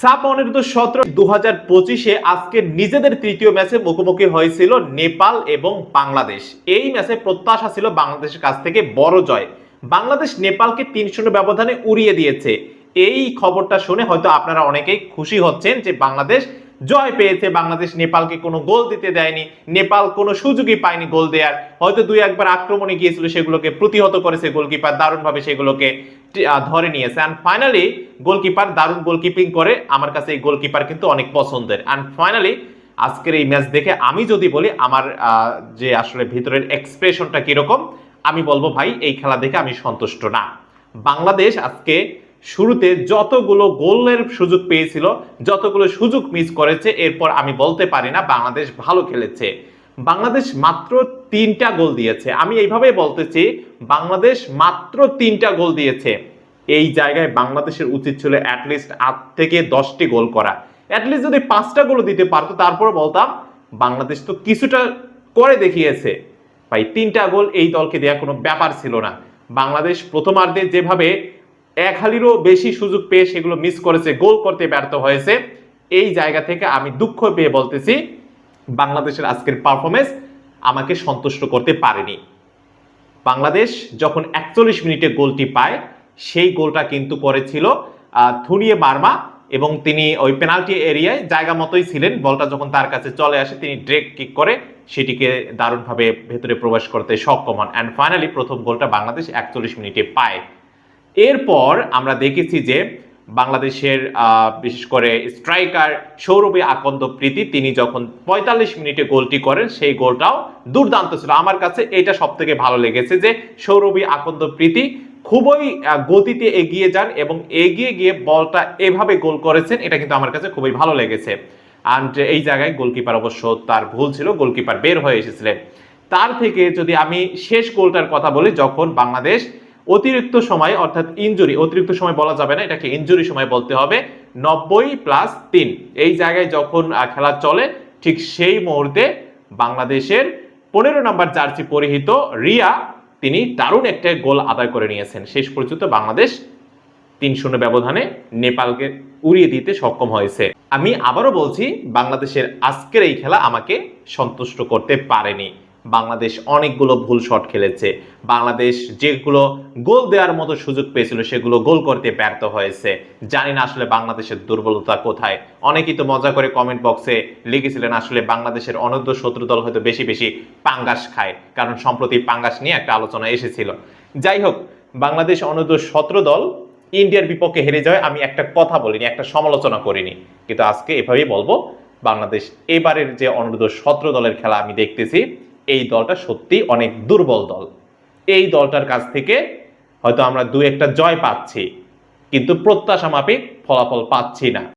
সাপ অনির্দ সতেরো দু হাজার পঁচিশে আজকে নিজেদের তৃতীয় ম্যাচে মুখোমুখি হয়েছিল নেপাল এবং বাংলাদেশ। এই ম্যাচে প্রত্যাশা ছিল বাংলাদেশের কাছ থেকে বড় জয়। বাংলাদেশ নেপালকে তিন শূন্য ব্যবধানে উড়িয়ে দিয়েছে। এই খবরটা শুনে হয়তো আপনারা অনেকেই খুশি হচ্ছেন যে বাংলাদেশ জয় পেয়েছে। বাংলাদেশ নেপালকে কোনো গোল দিতে দেয়নি। নেপাল কোনো সুযোগই পায়নি গোল দেওয়ার হয়তো দুই একবার আক্রমণে গিয়েছিল সেগুলোকে, প্রতিহত করেছে গোলকিপার দারুণভাবে সেগুলোকে ধরে নিয়েছে। অ্যান্ড ফাইনালি গোলকিপার দারুণ গোলকিপিং করে। আমার কাছে এই গোলকিপার কিন্তু অনেক পছন্দের। অ্যান্ড ফাইনালি আজকের এই ম্যাচ দেখে আমি যদি বলি, আমার যে আসলে ভিতরের এক্সপ্রেশনটা কীরকম, আমি বলব ভাই, এই খেলা দেখে আমি সন্তুষ্ট না। বাংলাদেশ আজকে শুরুতে যতগুলো গোলের সুযোগ পেয়েছিল, যতগুলো সুযোগ মিস করেছে, এরপর আমি বলতে পারি না বাংলাদেশ ভালো খেলেছে। বাংলাদেশ মাত্র তিনটা গোল দিয়েছে। আমি এইভাবে বলতেছি বাংলাদেশ মাত্র তিনটা গোল দিয়েছে। এই জায়গায় বাংলাদেশের উচিত ছিল অ্যাটলিস্ট আট থেকে দশটি গোল করা। অ্যাটলিস্ট যদি পাঁচটা গোল দিতে পারতো তারপর বলতাম, বাংলাদেশ তো কিছুটা করে দেখিয়েছে। ভাই, তিনটা গোল এই দলকে দেওয়া কোনো ব্যাপার ছিল না। বাংলাদেশ প্রথমার্ধে যেভাবে এক হালিরও বেশি সুযোগ পেয়ে সেগুলো মিস করেছে গোল করতে ব্যর্থ হয়েছে। এই জায়গা থেকে আমি দুঃখ পেয়ে বলতেছি, বাংলাদেশের আজকের পারফরমেন্স আমাকে সন্তুষ্ট করতে পারেনি। বাংলাদেশ যখন একচল্লিশ মিনিটে গোলটি পায়, সেই গোলটা কিন্তু করেছিল থুনিয়ে বার্মা এবং তিনি ওই পেনাল্টি এরিয়ায় জায়গা মতোই ছিলেন। বলটা যখন তার কাছে চলে আসে, তিনি ড্রেক কিক করে সেটিকে দারুণভাবে ভেতরে প্রবেশ করতে সক্ষম হন। অ্যান্ড ফাইনালি প্রথম গোলটা বাংলাদেশ একচল্লিশ মিনিটে পায়। এরপর আমরা দেখেছি যে বাংলাদেশের বিশেষ করে স্ট্রাইকার সৌরভী আকন্দ প্রীতি, তিনি যখন পঁয়তাল্লিশ মিনিটে গোলটি করেন, সেই গোলটাও দুর্দান্ত ছিল। আমার কাছে এটা সব থেকে ভালো লেগেছে যে সৌরভী আকন্দ প্রীতি খুবই গতিতে এগিয়ে যান এবং এগিয়ে গিয়ে বলটা এভাবে গোল করেছেন, এটা কিন্তু আমার কাছে খুবই ভালো লেগেছে। অ্যান্ড এই জায়গায় গোলকিপার অবশ্য তার ভুল ছিল, গোলকিপার বের হয়ে এসেছিলেন। তার থেকে যদি আমি শেষ গোলটার কথা বলি, যখন বাংলাদেশ অতিরিক্ত সময়, অর্থাৎ ইনজুরি অতিরিক্ত সময় বলা যাবে না, এটাকে ইনজুরি সময় বলতে হবে, নব্বই প্লাস তিন। এই জায়গায় যখন খেলা চলে, ঠিক সেই মুহূর্তে বাংলাদেশের পনেরো নম্বর জার্সি পরিহিত রিয়া, তিনি দারুণ একটা গোল আদায় করে নিয়েছেন। শেষ পর্যন্ত বাংলাদেশ তিন শূন্য ব্যবধানে নেপালকে উড়িয়ে দিতে সক্ষম হয়েছে। আমি আবারও বলছি, বাংলাদেশের আজকের এই খেলা আমাকে সন্তুষ্ট করতে পারেনি। বাংলাদেশ অনেকগুলো ভুল শট খেলেছে। বাংলাদেশ যেগুলো গোল দেওয়ার মতো সুযোগ পেয়েছিল, সেগুলো গোল করতে ব্যর্থ হয়েছে। জানি না আসলে বাংলাদেশের দুর্বলতা কোথায়। অনেকেই তো মজা করে কমেন্ট বক্সে লিখেছিলেন, আসলে বাংলাদেশের অনূর্ধ্ব শত্রু দল হয়তো বেশি বেশি পাঙ্গাস খায়, কারণ সম্প্রতি পাঙ্গাস নিয়ে একটা আলোচনা এসেছিল। যাই হোক, বাংলাদেশ অনূর্ধ্ব সতেরো দল ইন্ডিয়ার বিপক্ষে হেরে যাওয়ায় আমি একটা কথা বলিনি, একটা সমালোচনা করিনি। কিন্তু আজকে এভাবেই বলব, বাংলাদেশ এবারের যে অনূর্ধ্ব সতেরো দলের খেলা আমি দেখতেছি এই দলটা সত্যি অনেক দুর্বল দল। এই দলটার কাছ থেকে হয়তো আমরা দু একটা জয় পাচ্ছি, কিন্তু প্রত্যাশা মাপিক ফলাফল পাচ্ছি না।